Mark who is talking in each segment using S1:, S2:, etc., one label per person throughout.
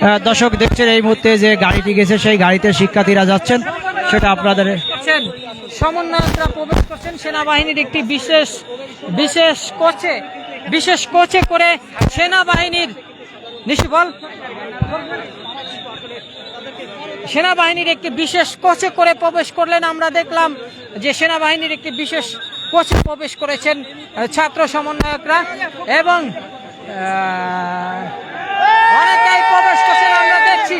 S1: দর্শক দেখছেন এই মুহূর্তে যে গাড়িটি গেছে সেই গাড়িতে শিক্ষার্থীরা যাচ্ছেন। সেটা আপনাদের
S2: সমন্বয়করা প্রবেশ করছেন সেনাবাহিনীর একটি বিশেষ বিশেষ কোচে বিশেষ কোচে করে সেনাবাহিনীর নিশু বল। সেনাবাহিনীর একটি বিশেষ কোচে করে প্রবেশ করলেন। আমরা দেখলাম যে সেনাবাহিনীর একটি বিশেষ কোচে প্রবেশ করেছেন ছাত্র সমন্বয়করা এবং আহ, অনেকেই প্রবেশ করছেন আমরা দেখছি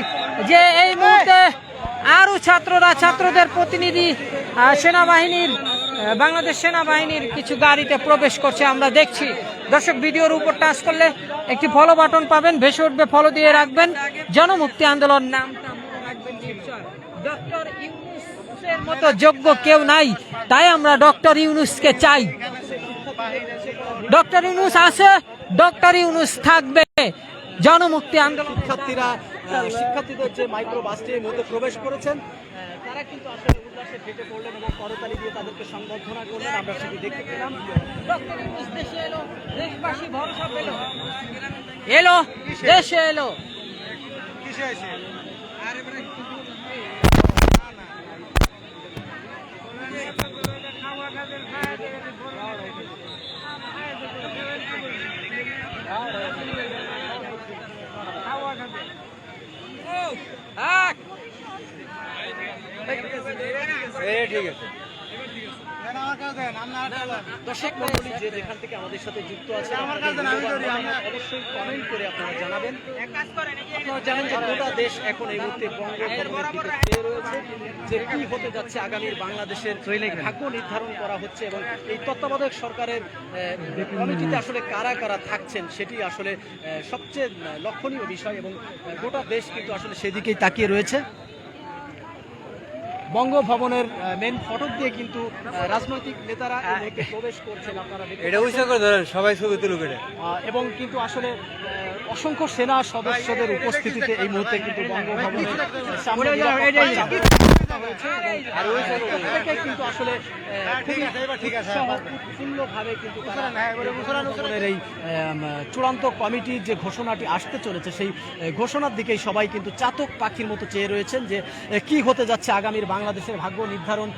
S2: যে এই মুহূর্তে আরও ছাত্ররা ছাত্রদের প্রতিনিধি সেনাবাহিনীর বাংলাদেশ সেনাবাহিনীর কিছু গাড়িতে প্রবেশ করছে আমরা দেখছি। দর্শক ভিডিওর উপর টাচ করলে একটি ফলো বাটন পাবেন ভেসে উঠবে ফলো দিয়ে রাখবেন। জনমুক্তি আন্দোলন নিশ্চয় ডক্টর ইউনুসের মতো যোগ্য কেউ নাই তাই আমরা ডক্টর ইউনুসকে চাই। ডক্টর ইউনুস আছে ডক্টর ইউনুস থাকবে। জনমুক্তি আন্দোলন
S3: আহ, শিক্ষার্থীদের যে মাইক্রো মধ্যে প্রবেশ করেছেন তারা কিন্তু আসলে উল্লাসে ফেটে পড়লেন এবং করতালি দিয়ে তাদেরকে সংবর্ধনা করলেন। আমরা সেটি দেখতে পেলাম।
S2: দেশবাসী ভরসা পেল। এলো দেশে এলো। এক।
S3: দর্শক মণ্ডলী যে যেখান থেকে আমাদের সাথে যুক্ত আছে অবশ্যই কমেন্ট করে আপনারা জানাবেন। আপনারা জানেন যে গোটা দেশ এখন এই মুহূর্তে বঙ্গভবনের দিকে রয়েছে যে কি হতে যাচ্ছে আগামীর বাংলাদেশের ভাগ্য নির্ধারণ করা হচ্ছে এবং এই তত্ত্বাবধায়ক সরকারের কমিটিতে আসলে কারা কারা থাকছেন সেটি আসলে সবচেয়ে লক্ষণীয় বিষয় এবং গোটা দেশ কিন্তু আসলে সেদিকেই তাকিয়ে রয়েছে। বঙ্গভবনের মেন ফটক দিয়ে কিন্তু রাজনৈতিক নেতারা প্রবেশ করছেন আপনারা
S4: এটা উৎসাহ করে ধরেন সবাই ছবি তুলুক এটা।
S3: এবং কিন্তু আসলে অসংখ্য সেনা সদস্যদের উপস্থিতিতে এই মুহূর্তে কিন্তু বঙ্গভবনের সামনে কিন্তু আসলে আহ, খুবই উৎসাহ উৎফুল্লভাবে কিন্তু তারা বঙ্গভবনের এই চূড়ান্ত কমিটির যে ঘোষণাটি আসতে চলেছে সেই ঘোষণার দিকেই সবাই কিন্তু চাতক পাখির মতো চেয়ে রয়েছেন যে আহ, কি হতে যাচ্ছে আগামীর বাংলাদেশের ভাগ্য নির্ধারণ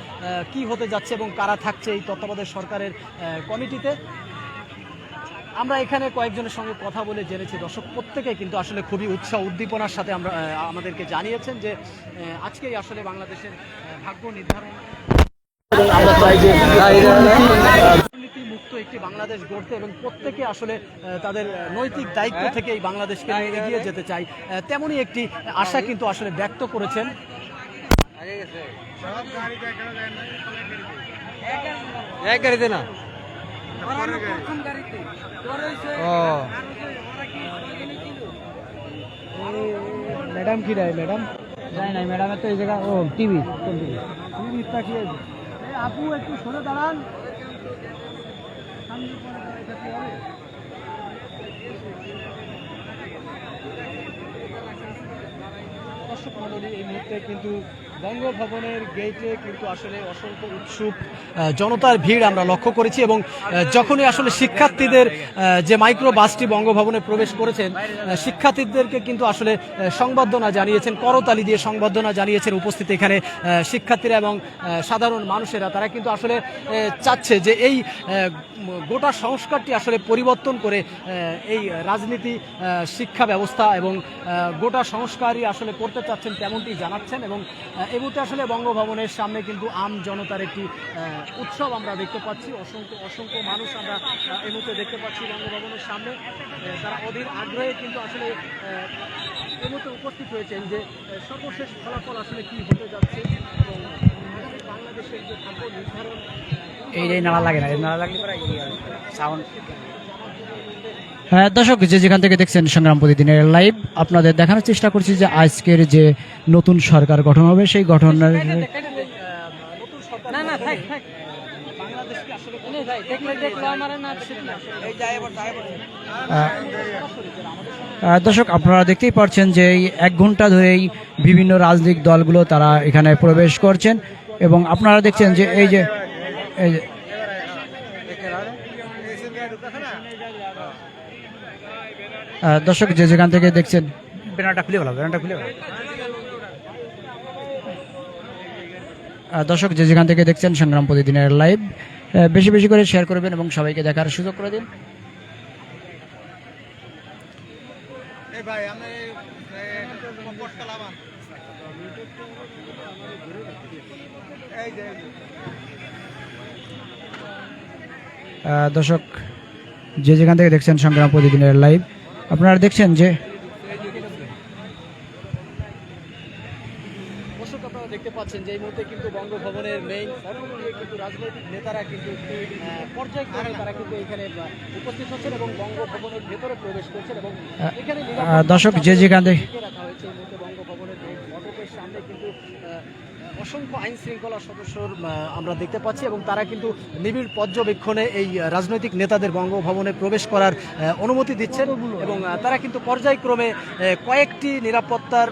S3: কি হতে যাচ্ছে এবং কারা থাকছে এই তত্ত্বাবধায়ক সরকারের কমিটিতে? আমরা এখানে কয়েকজনের সঙ্গে কথা বলে জেনেছি। দর্শক প্রত্যেকে কিন্তু আসলে খুবই উৎসাহ উদ্দীপনার সাথে আমরা আমাদেরকে জানিয়েছেন যে আজকেই আসলে বাংলাদেশের ভাগ্য নির্ধারণ। আমরা চাই যে মুক্ত একটি বাংলাদেশ গড়তে এবং প্রত্যেকে আসলে তাদের নৈতিক দায়িত্ব থেকে এই বাংলাদেশকে নিয়ে এগিয়ে যেতে চাই। আহ, তেমনই একটি আশা কিন্তু আসলে ব্যক্ত করেছেন।
S4: এক গাড়িতে না? ও।
S1: ম্যাডাম কি রায় ম্যাডাম? যাই নাই ম্যাডামের তো এই জায়গা ও টিভি
S3: আপু একটু সরে দাঁড়ান। দর্শক মণ্ডলী এই মুহূর্তে কিন্তু বঙ্গভবনের গেটে কিন্তু আসলে অসংখ্য উৎসুক জনতার ভিড় আমরা লক্ষ্য করেছি এবং যখনই আসলে শিক্ষার্থীদের যে মাইক্রো বাসটি বঙ্গভবনে প্রবেশ করেছেন শিক্ষার্থীদেরকে কিন্তু আসলে সংবর্ধনা জানিয়েছেন, করতালি দিয়ে সংবর্ধনা জানিয়েছেন উপস্থিত এখানে শিক্ষার্থীরা এবং সাধারণ মানুষেরা। তারা কিন্তু আসলে চাচ্ছে যে এই গোটা সংস্কারটি আসলে পরিবর্তন করে এই রাজনীতি শিক্ষা ব্যবস্থা এবং গোটা সংস্কারই আসলে করতে চাচ্ছেন তেমনটি জানাচ্ছেন এবং এই আসলে বঙ্গভবনের সামনে কিন্তু আম জনতার একটি উৎসব আমরা দেখতে পাচ্ছি। অসংখ্য অসংখ্য মানুষ আমরা এই মুহূর্তে দেখতে পাচ্ছি বঙ্গভবনের সামনে। তারা অধীর আগ্রহে কিন্তু আসলে এই মুহূর্তে উপস্থিত হয়েছেন যে সর্বশেষ ফলাফল আসলে কি হতে যাচ্ছে বাংলাদেশের যে ভাগ্য নির্ধারণ,
S1: এই যে নালা লাগে না নালা লাগলে সাউন্ড। হ্যাঁ দর্শক যে যেখান থেকে দেখছেন সংগ্রাম প্রতিদিনের লাইভ আপনাদের দেখানোর চেষ্টা করছি যে আজকের যে নতুন সরকার গঠন হবে সেই গঠনের দর্শক আপনারা দেখতেই পাচ্ছেন যে এই এক ঘণ্টা ধরেই বিভিন্ন রাজনৈতিক দলগুলো তারা এখানে প্রবেশ করছেন এবং আপনারা দেখছেন যে এই যে এই যে দর্শক যে যেখান থেকে দেখছেন। ব্যানারটা খুলে ভালো ব্যানারটা খুলে ভালো দর্শক যে যেখান থেকে দেখছেন সংগ্রাম প্রতিদিনের লাইভ বেশি বেশি করে শেয়ার করবেন এবং সবাইকে দেখার সুযোগ করে দিন। দর্শক যে যেখান থেকে দেখছেন সংগ্রাম প্রতিদিনের লাইভ আপনারা দেখছেন যে
S3: দর্শক আপনারা দেখতে পাচ্ছেন যে এই মুহূর্তে কিন্তু বঙ্গভবনের মেইন ফটক দিয়ে কিন্তু রাজনৈতিক নেতারা কিন্তু পর্যায়ক্রমে তারা কিন্তু এখানে উপস্থিত হচ্ছেন এবং বঙ্গভবনের ভেতরে প্রবেশ করছেন এবং এখানে
S1: দর্শক যে যেখান থেকে
S3: ঢেকে রাখা হয়েছে এই মুহূর্তে বঙ্গভবনের মেইন ফটকের সামনে কিন্তু আহ, অসংখ্য আইন শৃঙ্খলা সদস্যর আমরা দেখতে পাচ্ছি এবং তারা কিন্তু নিবিড় পর্যবেক্ষণে এই রাজনৈতিক নেতাদের বঙ্গভবনে প্রবেশ করার অনুমতি দিচ্ছেন এবং তারা কিন্তু পর্যায়ক্রমে কয়েকটি নিরাপত্তার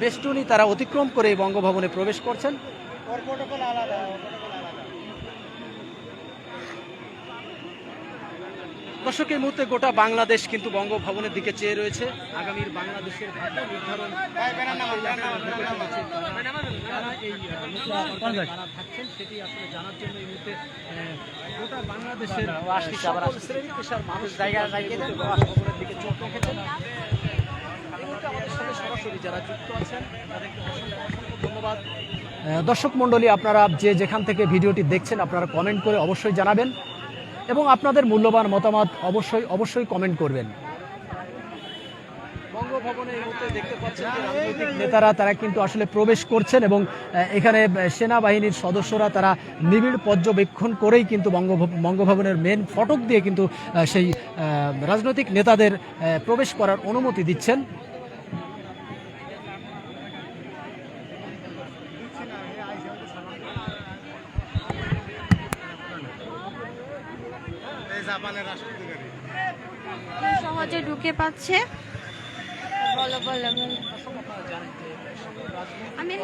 S3: বেষ্টনী তারা অতিক্রম করে বঙ্গভবনে প্রবেশ করছেন। দর্শক, এই মুহূর্তে গোটা বাংলাদেশ কিন্তু বঙ্গভবনের দিকে চেয়ে রয়েছে। আগামীর বাংলাদেশের দর্শক মণ্ডলী, আপনারা যে যেখান থেকে ভিডিওটি দেখছেন, আপনারা কমেন্ট করে অবশ্যই জানাবেন। এবং আপনাদের মূল্যবান মতামত অবশ্যই অবশ্যই কমেন্ট করবেন। বঙ্গভবনে এই মুহূর্তে দেখতে পাচ্ছেন যে রাজনৈতিক নেতারা তারা কিন্তু আসলে প্রবেশ করছেন এবং এখানে সেনাবাহিনীর সদস্যরা তারা নিবিড় পর্যবেক্ষণ করেই কিন্তু বঙ্গভবনের মেন ফটক দিয়ে কিন্তু সেই রাজনৈতিক নেতাদের প্রবেশ করার অনুমতি দিচ্ছেন।
S5: সহজে ঢুকে পাচ্ছে। বলো বলো বলো আমি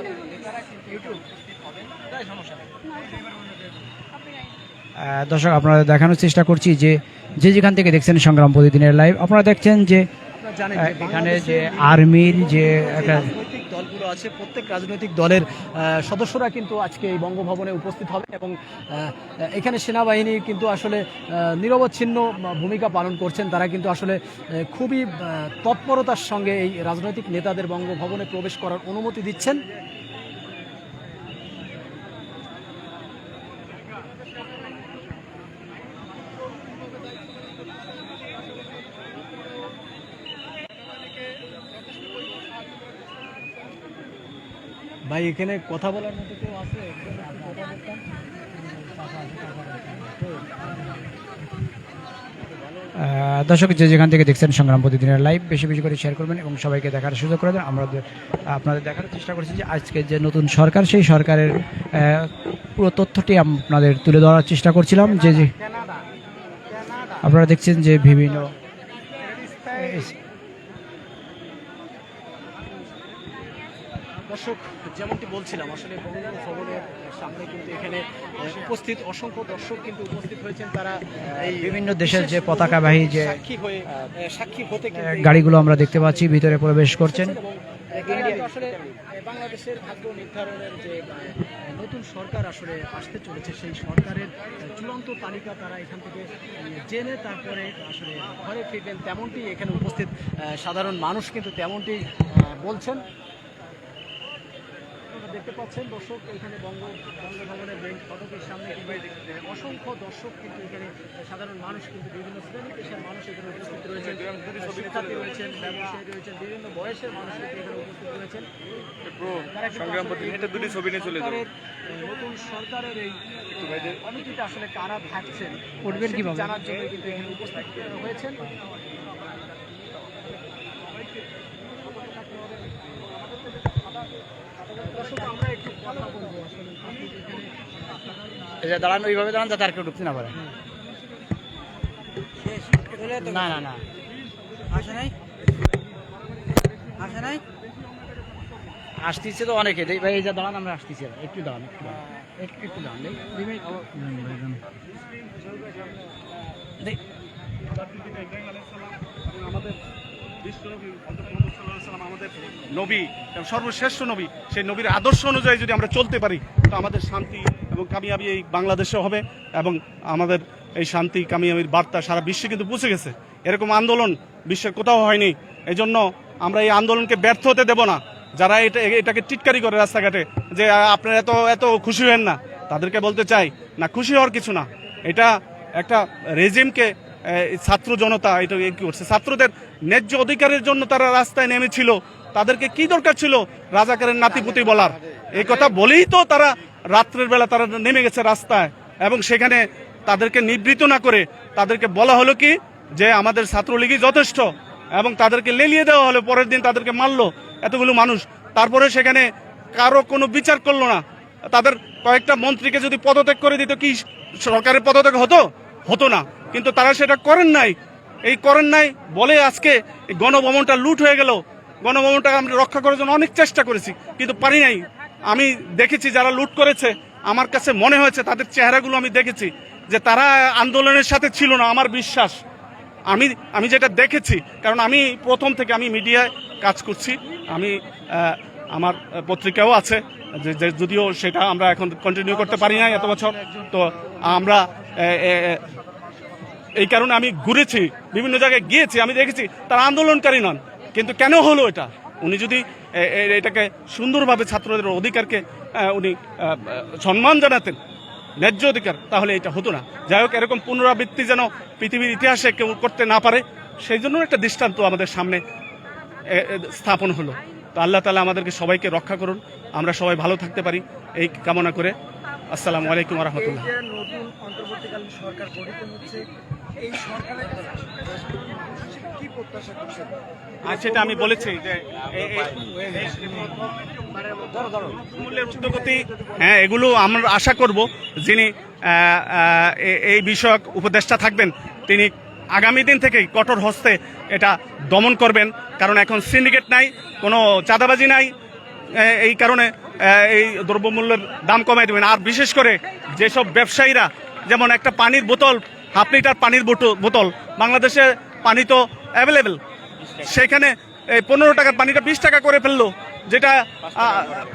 S1: দর্শক আপনারা দেখানোর চেষ্টা করছি যে যে যেখান থেকে দেখছেন সংগ্রাম প্রতিদিনের লাইভ আপনারা দেখছেন যে
S3: জানেন
S1: এখানে যে আর্মির যে একটা
S3: দলগুলো আছে প্রত্যেক রাজনৈতিক দলের সদস্যরা কিন্তু আজকে এই বঙ্গভবনে উপস্থিত হবে এবং এখানে সেনাবাহিনী কিন্তু আসলে নিরবচ্ছিন্ন ভূমিকা পালন করছেন। তারা কিন্তু আসলে খুবই তৎপরতার সঙ্গে এই রাজনৈতিক নেতাদের বঙ্গভবনে প্রবেশ করার অনুমতি দিচ্ছেন। ভাই, এখানে কথা বলার মতো কেউ আছে?
S1: দর্শক, যে যেখান থেকে দেখছেন সংগ্রাম প্রতিদিনের লাইভ বেশি বেশি করে শেয়ার করবেন এবং সবাইকে দেখার সুযোগ করে দেন। আমরা আপনাদের দেখার চেষ্টা করছি যে আজকে যে নতুন সরকার, সেই সরকারের পুরো তথ্যটি আপনাদের তুলে ধরার চেষ্টা করছিলাম। যে যে আপনারা দেখছেন যে বিভিন্ন
S3: দর্শক যেমনটি বলছিলাম আসলে বঙ্গভবনের সামনে কিন্তু এখানে উপস্থিত অসংখ্য দর্শক কিন্তু উপস্থিত হয়েছেন। তারা এই
S1: বিভিন্ন দেশের যে পতাকাবাহী যে
S3: সাক্ষী হয়ে সাক্ষী হতে
S1: গাড়িগুলো আমরা দেখতে পাচ্ছি ভিতরে প্রবেশ করছেন।
S3: আসলে বাংলাদেশের ভাগ্য নির্ধারণের যে নতুন সরকার আসলে আসতে চলেছে সেই সরকারের চূড়ান্ত তালিকা তারা এখান থেকে জেনে তারপরে আসলে ঘরে ফিরবেন। তেমনটি এখানে উপস্থিত সাধারণ মানুষ কিন্তু তেমনটি বলছেন। দেখতে পাচ্ছেন দর্শক এখানে বঙ্গ বঙ্গভবনের মেইন ফটকের সামনে অসংখ্য দর্শক কিন্তু এখানে সাধারণ মানুষ কিন্তু বিভিন্ন শ্রেণি পেশার মানুষ এখানে উপস্থিত রয়েছেন। শিক্ষার্থী রয়েছেন ব্যবসায়ী রয়েছেন বিভিন্ন বয়সের মানুষ কিন্তু এখানে উপস্থিত রয়েছেন। নতুন সরকারের এই কমিটিতে আসলে কারা থাকছেন? জানার জন্য কিন্তু এখানে উপস্থিত হয়েছেন দর্শক আমরা একটু কথা বলব আসলে আপনি এখানে
S1: দাঁড়ান ওইভাবে দাঁড়ান যাতে আর কেউ ঢুকতে না পারে। না না না।
S2: আসে নাই? আসে নাই?
S1: আসতেছে তো অনেকে। ভাই এই যে দাঁড়ান আমরা আসতেছি। একটু দাঁড়ান একটু দাঁড়ান। একটু একটু দাঁড়ান
S3: আমাদের
S6: আমাদের নবী সর্বশ্রেষ্ঠ নবী। সেই নবীর আদর্শ অনুযায়ী যদি আমরা চলতে পারি তো আমাদের শান্তি এবং কামিয়াবি এই বাংলাদেশে হবে এবং আমাদের এই শান্তি কামিয়াবির বার্তা সারা বিশ্বে কিন্তু পৌঁছে গেছে। এরকম আন্দোলন বিশ্বের কোথাও হয়নি। এই জন্য আমরা এই আন্দোলনকে ব্যর্থ হতে দেব না। যারা এটা, এটাকে টিটকারি করে রাস্তাঘাটে যে আপনারা এত এত খুশি হন না। তাদেরকে বলতে চাই, না, খুশি হওয়ার কিছু না। এটা একটা রেজিমকে ছাত্র জনতা, এটা কি করছে? ছাত্রদের ন্যায্য অধিকারের জন্য তারা রাস্তায় নেমেছিল। তাদেরকে কি দরকার ছিল? রাজাকারের নাতিপুতি বলার। এই কথা বলেই তো তারা রাত্রের বেলা তারা নেমে গেছে রাস্তায় এবং সেখানে তাদেরকে নিবৃত না করে তাদেরকে বলা হলো কি যে আমাদের ছাত্রলীগই যথেষ্ট এবং তাদেরকে লেলিয়ে দেওয়া হলো, পরের দিন তাদেরকে মারলো এতগুলো মানুষ। তারপরে সেখানে কারও কোনো বিচার করল না। তাদের কয়েকটা মন্ত্রীকে যদি পদত্যাগ করে দিত কি সরকারের পদত্যাগ হতো? হতো না। কিন্তু তারা সেটা করেন নাই। এই করেন নাই বলে আজকে গণভবনটা লুট হয়ে গেল। গণভবনটা আমরা রক্ষা করার জন্য অনেক চেষ্টা করেছি, কিন্তু পারি নাই। আমি দেখেছি যারা লুট করেছে, আমার কাছে মনে হয়েছে তাদের চেহারাগুলো আমি দেখেছি, যে তারা আন্দোলনের সাথে ছিল না, আমার বিশ্বাস। আমি আমি যেটা দেখেছি, কারণ আমি প্রথম থেকে আমি মিডিয়ায় কাজ করছি, আমি আমার পত্রিকাও আছে, যে যদিও সেটা আমরা এখন কন্টিনিউ করতে পারি না এত বছর, তো আমরা এই কারণে আমি ঘুরেছি, বিভিন্ন জায়গায় গিয়েছি, আমি দেখেছি, তারা আন্দোলনকারী নন, কিন্তু কেন হলো এটা? উনি যদি এটাকে সুন্দরভাবে ছাত্রদের অধিকারকে উনি সম্মান জানাতেন, ন্যায্য অধিকার, তাহলে এটা হতো না। যাই হোক, এরকম পুনরাবৃত্তি যেন পৃথিবীর ইতিহাসে কেউ করতে না পারে, সেই জন্য একটা দৃষ্টান্ত আমাদের সামনে স্থাপন হলো। তো আল্লাহ তালা আমাদেরকে সবাইকে রক্ষা করুন। আমরা সবাই ভালো থাকতে পারি এই কামনা করে। আসসালামু আলাইকুম রহমতুল্লাহ।
S7: নতুন অন্তর্বর্তীকালীন সরকার গঠিত হচ্ছে এই সরকারের কি প্রত্যাশা করছেন?
S6: আর সেটা আমি বলেছি যে মূল্যের উদ্যোগতি হ্যাঁ এগুলো আমরা আশা করব যিনি এই বিষয়ক উপদেষ্টা থাকবেন তিনি আগামী দিন থেকেই কঠোর হস্তে এটা দমন করবেন। কারণ এখন সিন্ডিকেট নাই কোনো চাঁদাবাজি নাই এই কারণে এই দ্রব্যমূল্যের দাম কমাই দেবেন। আর বিশেষ করে যেসব ব্যবসায়ীরা যেমন একটা পানির বোতল হাফ লিটার পানির বোতল বাংলাদেশে পানি তো অ্যাভেলেবেল সেখানে এই পনেরো টাকার পানিটা বিশ টাকা করে ফেলল, যেটা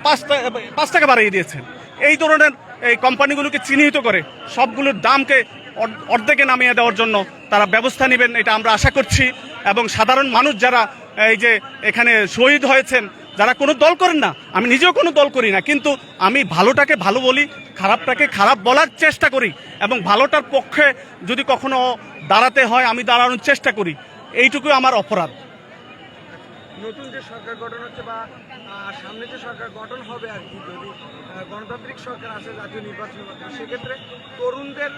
S6: পাঁচ পাঁচ টাকা বাড়িয়ে দিয়েছেন এই ধরনের এই কোম্পানিগুলোকে চিহ্নিত করে সবগুলোর দামকে অর্ধেকে নামিয়ে দেওয়ার জন্য তারা ব্যবস্থা নেবেন, এটা আমরা আশা করছি। এবং সাধারণ মানুষ যারা এই যে এখানে শহীদ হয়েছেন, যারা কোনো দল করেন না, আমি নিজেও কোনো দল করি না, কিন্তু আমি ভালোটাকে ভালো বলি খারাপটাকে খারাপ বলার চেষ্টা করি এবং ভালোটার পক্ষে যদি কখনো দাঁড়াতে হয় আমি দাঁড়ানোর চেষ্টা করি। এইটুকু আমার অপরাধ।
S7: নতুন যে সরকার গঠন হচ্ছে বা সামনে যে সরকার গঠন হবে আর কি যদি গণতান্ত্রিক সরকার আসে জাতীয় সেক্ষেত্রে তরুণদের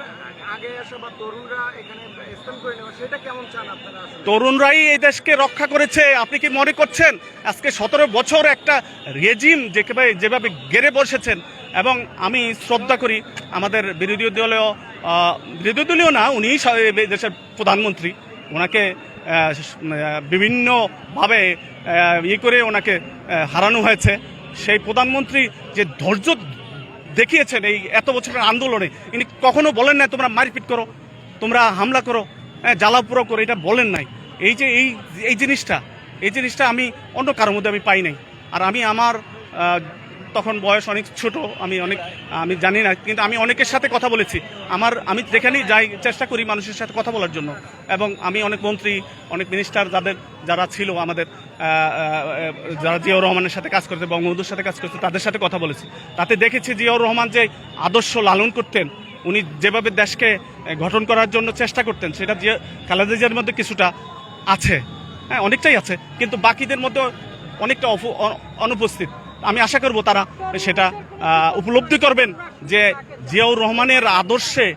S7: আগে আসা বা তরুণরা এখানে স্থান করে নেওয়া সেটা কেমন চান আপনারা
S6: তরুণরাই এই দেশকে রক্ষা করেছে আপনি কি মনে করছেন? আজকে সতেরো বছর একটা রেজিম যেভাবে যেভাবে গেড়ে বসেছেন এবং আমি শ্রদ্ধা করি আমাদের বিরোধী দলীয় বিরোধী দলীয় না, উনি দেশের প্রধানমন্ত্রী। ওনাকে বিভিন্নভাবে ইয়ে করে ওনাকে হারানো হয়েছে। সেই প্রধানমন্ত্রী যে ধৈর্য দেখিয়েছেন এই এত বছরের আন্দোলনে, ইনি কখনো বলেন না তোমরা মারপিট করো, তোমরা হামলা করো হ্যাঁ জ্বালাপুরো করো, এটা বলেন নাই। এই যে, এই এই জিনিসটা এই জিনিসটা আমি অন্য কারোর মধ্যে আমি পাই নাই। আর আমি আমার তখন বয়স অনেক ছোট, আমি অনেক, আমি জানি না, কিন্তু আমি অনেকের সাথে কথা বলেছি। আমার, আমি যেখানেই যাই, চেষ্টা করি মানুষের সাথে কথা বলার জন্য। এবং আমি অনেক মন্ত্রী, অনেক মিনিস্টার যাদের, যারা ছিল আমাদের যারা জিয়াউর রহমানের সাথে কাজ করতে বঙ্গবন্ধুর সাথে কাজ করতে তাদের সাথে কথা বলেছি। তাতে দেখেছি জিয়াউর রহমান যে আদর্শ লালন করতেন, উনি যেভাবে দেশকে গঠন করার জন্য চেষ্টা করতেন, সেটা জিয়া, খালেদা জিয়ার মধ্যে কিছুটা আছে। হ্যাঁ অনেকটাই আছে, কিন্তু বাকিদের মধ্যে অনেকটা অনুপস্থিত। আমি আশা করব তারা সেটা উপলব্ধি করবেন যে জিয়াউর রহমানের আদর্শে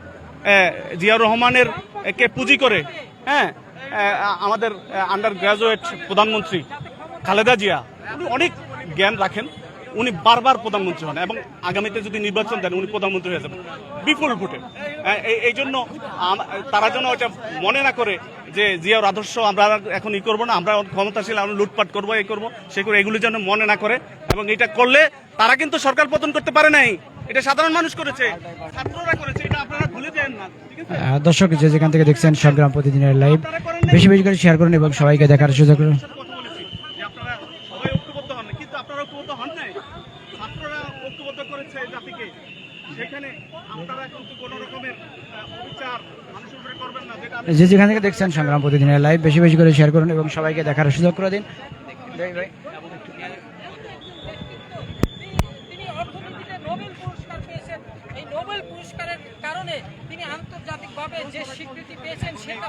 S6: জিয়াউর রহমানের কে পুঁজি করে হ্যাঁ আমাদের আন্ডার গ্রাজুয়েট প্রধানমন্ত্রী খালেদা জিয়া, উনি অনেক জ্ঞান রাখেন। উনি বারবার প্রধানমন্ত্রী হন এবং আগামীতে যদি নির্বাচন দেন উনি প্রধানমন্ত্রী হয়ে যাবেন। বিপুল ভোটে। হ্যাঁ, এই- জন্য তারা যেন এটা মনে না করে যে জিয়ার আদর্শ আমরা এখন ই করব না আমরা ক্ষমতাশীল আমরা লুটপাট করব এই করব সে করে এগুলি যেন মনে না করে এবং এটা করলে তারা কিন্তু সরকার পতন করতে পারে নাই। এটা সাধারণ মানুষ করেছে ছাত্ররা করেছে এটা আপনারা ভুলে যান না
S1: দর্শক যে যেখান থেকে দেখছেন সংগ্রাম প্রতিদিনের লাইভ বেশি বেশি করে শেয়ার করুন এবং সবাইকে দেখার সুযোগ করুন।
S6: কথা আপনারা কিন্তু কোনো রকমের অবিচার মানুষের উপরে করবেন না যেটা
S1: যে যেখান থেকে দেখছেন সংগ্রাম প্রতিদিনের লাইভ বেশি বেশি করে শেয়ার করুন এবং সবাইকে দেখার সুযোগ করে দিন। ভাই, ভাই।
S2: নোবেল এই নোবেল পুরস্কারের কারণে তিনি আন্তর্জাতিকভাবে যে স্বীকৃতি পেয়েছেন সেটা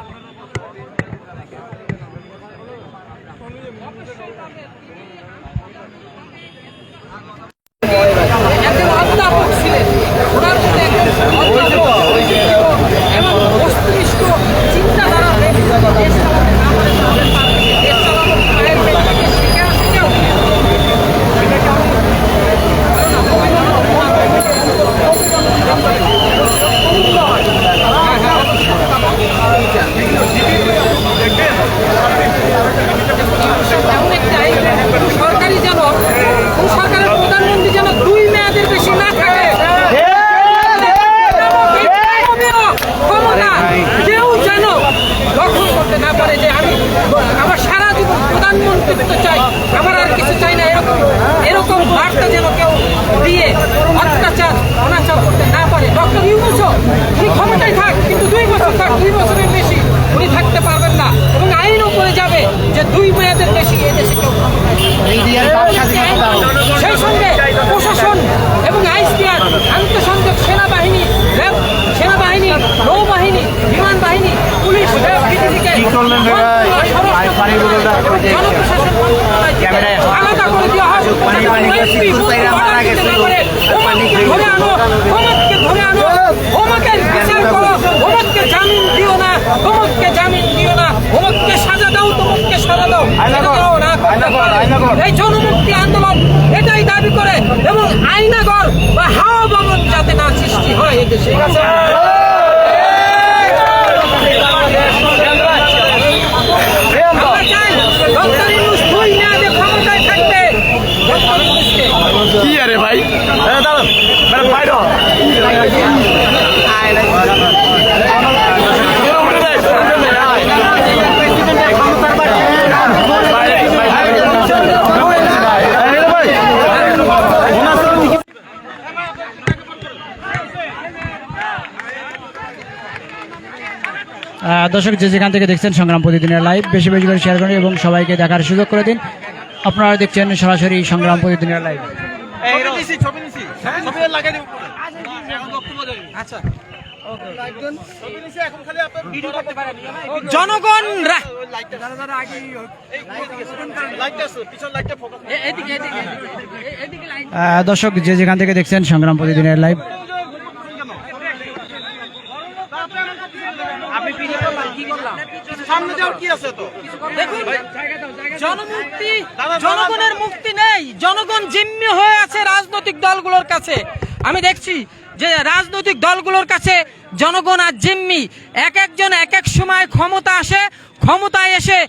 S2: Oh, ক্ষমতা কেউ যেন দখল করতে না পারে যে আমি আমার সারা জীবন প্রধানমন্ত্রিত্ব চাই আমার আর কিছু চাই না এরকম এরকম বার্তা যেন কেউ দিয়ে অত্যাচার অনাচার করতে না পারে। ডক্টর ইউনুসও উনি ক্ষমতায় থাক কিন্তু দুই বছর থাক দুই বছরের বেশি উনি থাকতে পারবেন না। এবং আইনও করে যাবে যে দুই মেয়াদের বেশি এদেশে কেউ সেই সঙ্গে প্রশাসন এবং আইসিআর আন্তঃসংযোগ সেনাবাহিনী সেনাবাহিনী নৌবাহিনী বিমান বাহিনী পুলিশ আলাদা করে দেওয়া হয়। ধরে আনো ধরে আনো ওমাকে বিচার করো ওমানকে জামিন দিও না ওমককে জামিন দিও না ওমককে সাজা দাও তোমাকে সাজা দাও। এই জনমুক্তি আন্দোলন এটাই দাবি করে এবং আইনাগর বা হাওয়া ভবন যাতে না সৃষ্টি হয় এদেশে
S6: কি আরে ভাই? দাঁড়ান বাইর
S1: দর্শক যে যেখান থেকে দেখছেন সংগ্রাম প্রতিদিনের লাইভ বেশি বেশি করে শেয়ার করুন এবং সবাইকে দেখার সুযোগ করে দিন। আপনারা দেখছেন সরাসরি সংগ্রাম প্রতিদিনের লাইভ
S2: জনগণ
S1: দর্শক যে যেখান থেকে দেখছেন সংগ্রাম প্রতিদিনের লাইভ
S2: জনমুক্তি জনগণের মুক্তি নেই। জনগণ জিম্মি হয়ে আছে রাজনৈতিক দলগুলোর কাছে। আমি দেখছি যে রাজনৈতিক দলগুলোর কাছে জনগণ আর জিম্মি। এক একজন এক এক সময় ক্ষমতা আসে, ক্ষমতায় এসে